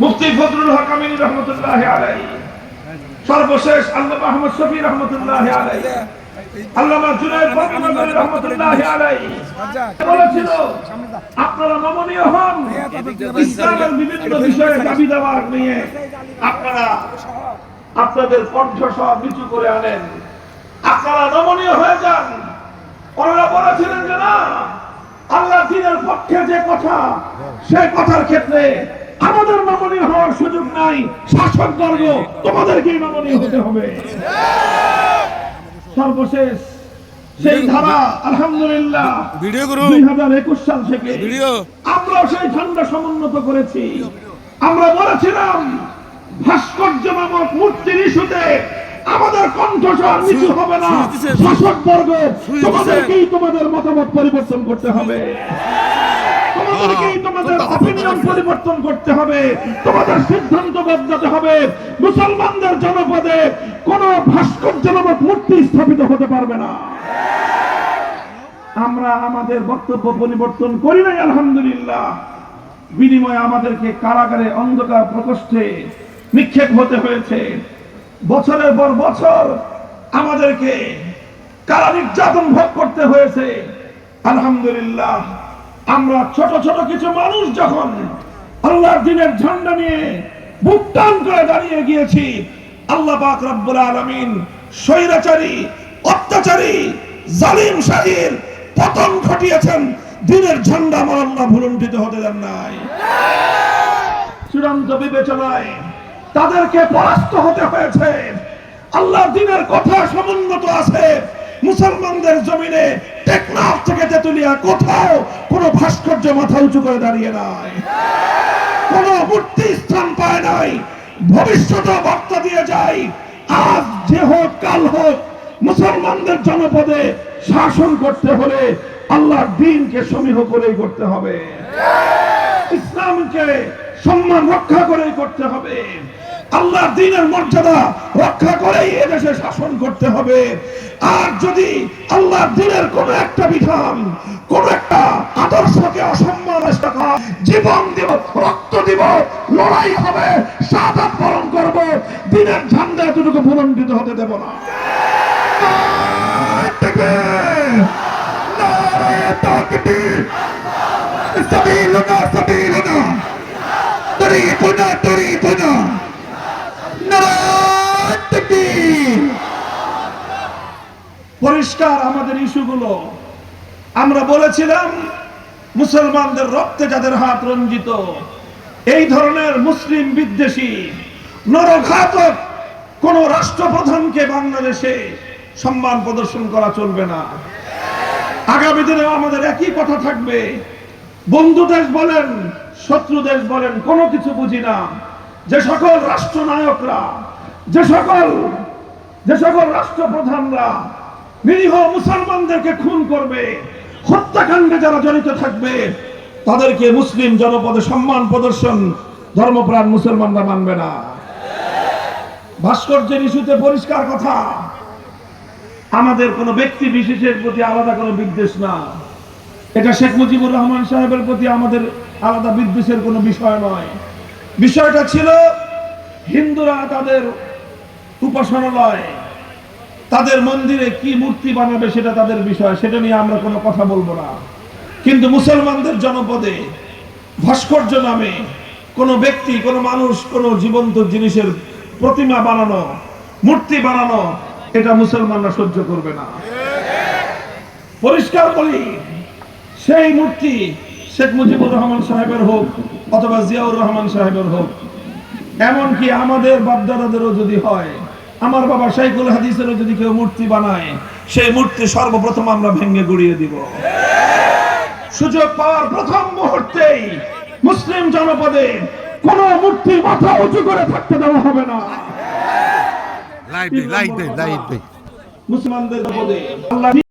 মুফতি ফজলুল হক রহমতুল্লাহ আলাই সর্বশেষ আহমদ শফি রহমতুল্লাহ আলাই আল্লামা রহমতুল্লাহ আলাই বলেছিল, আপনারা নমনীয় হন। ইসলামের বিভিন্ন বিষয়ে দাবি নিয়ে আপনারা আপনাদের কণ্ঠস্বর নিচু করে আনেন। আপনারা নমনীয় হয়ে যান। ওনারা বলেছিলেন যে, না পক্ষে যে কথা সেই কথার ক্ষেত্রে আমাদের নমনীয় হওয়ার সুযোগ নাই। শাসক বর্গ তোমাদেরকেই নমনীয় হতে হবে। সর্বশেষ সেই ধারা আলহামদুলিল্লাহ ভিডিও করুন। দুই হাজার একুশ সাল থেকে ভিডিও। আমরাও সেই ঝান্ডা সমুন্নত করেছি। আমরা বলেছিলাম ভাস্কর্য নামক মূর্তির ইস্যুতে আমাদের কণ্ঠস্বর নিচু হবে না। শাসক বর্গ তোমাদেরকেই তোমাদের মতামত পরিবর্তন করতে হবে। তোমাদেরকেই তোমাদের অপিনিয়ন পরিবর্তন করতে হবে তোমাদের সিদ্ধান্ত বদলাতে হবে। মুসলমানদের জনপদে কোন মূর্তি স্থাপিত হতে পারবে না। আমরা আমাদের বক্তব্য পরিবর্তন করি নাই আলহামদুলিল্লাহ। বিনিময়ে আমাদেরকে কারাগারে অন্ধকার প্রকোষ্ঠে নিক্ষেপ হতে হয়েছে। বছরের পর বছর আমাদেরকে কারা নির্যাতন ভোগ করতে হয়েছে আলহামদুলিল্লাহ। আমরা ছোট ছোট কিছু মানুষ যখন আল্লাহর দিনের ঝান্ডা নিয়ে বুক টান করে দাঁড়িয়ে গিয়েছি, আল্লাহ পাক রব্বুল আলামিন স্বৈরাচারী, অত্যাচারী, জালিম শাহীর পতন ঘটিয়েছেন। দিনের ঝান্ডা আমার আল্লাহ ভুলুণ্ঠিত হতে দেন নাই। চূড়ান্ত বিবেচনায় তাদেরকে পরাস্ত হতে হয়েছে। আল্লাহ দিনের কথা সমুন্নত আছে। মুসলমানদের জমিনে টেকনাফ থেকে তেতুলিয়া কোথাও কোনো ভাস্কর্য মাথা উঁচু করে দাঁড়িয়ে নাই। কোন মূর্তি স্থান পায় নাই। ভবিষ্যতে বার্তা দিয়ে যায়, আজ যে হোক, কাল হোক, মুসলমানদের জনপদে শাসন করতে হলে আল্লাহর দিনকে সমীহ করেই করতে হবে। ইসলামকে সম্মান রক্ষা করেই করতে হবে। আল্লাহর দিনের মর্যাদা রক্ষা করেই এদেশে শাসন করতে হবে। আর যদি আল্লাহ দিনের কোন একটা বিধান, কোন একটা আদর্শকে অসম্মান জীবন দিব, রক্ত দিব, লড়াই হবে সাদা পালন করব, দিনের ঝান্ডা এতটুকু ভূমণ্ডিত হতে দেব না। তরি তরি পরিষ্কার আমাদের ইস্যুগুলো। আমরা বলেছিলাম, মুসলমানদের রক্তে যাদের হাত রঞ্জিত, এই ধরনের মুসলিম বিদ্বেষী, নরঘাতক কোন রাষ্ট্রপ্রধানকে বাংলাদেশে সম্মান প্রদর্শন করা চলবে না। আগামী দিনে আমাদের একই কথা থাকবে। বন্ধু দেশ বলেন, শত্রু দেশ বলেন, কোনো কিছু বুঝি না। যে সকল রাষ্ট্রনায়করা, যে সকল যে সকল রাষ্ট্রপ্রধানরা নিরীহ মুসলমানদেরকে খুন করবে, হত্যাকাণ্ডে যারা জড়িত থাকবে, তাদেরকে মুসলিম জনপদে সম্মান প্রদর্শন ধর্মপ্রাণ মুসলমানরা মানবে না। ভাস্কর্যের ইস্যুতে পরিষ্কার কথা, আমাদের কোনো ব্যক্তি বিশেষের প্রতি আলাদা কোনো বিদ্বেষ না। এটা শেখ মুজিবুর রহমান সাহেবের প্রতি আমাদের আলাদা বিদ্বেষের কোনো বিষয় নয়। বিষয়টা ছিল, হিন্দুরা তাদের উপাসনালয় তাদের মন্দিরে কি মূর্তি বানাবে সেটা তাদের বিষয়, সেটা নিয়ে আমরা কোনো কথা বলব না। কিন্তু মুসলমানদের জনপদে, ভাস্কর্য নামে কোনো ব্যক্তি, কোনো মানুষ, কোনো জীবন্ত জিনিসের প্রতিমা বানানো, মূর্তি বানানো, এটা মুসলমানরা সহ্য করবে না। পরিষ্কার বলি, সেই মূর্তি শেখ মুজিবুর রহমান সাহেবের হোক অথবা জিয়াউর রহমান সাহেবের হোক, এমনকি আমাদের বাপদাদাদেরও যদি হয় আমার বাবা শাইকুল হাদিসের যদি কেউ মূর্তি বানায় সেই মূর্তি সর্বপ্রথম আমরা ভেঙে গুড়িয়ে দিব। সুযোগ পাওয়ার প্রথম মুহূর্তেই মুসলিম জনপদে কোন মূর্তি মাথা উঁচু করে থাকতে দেওয়া হবে না। মুসলমানদের জনপদে আল্লাহ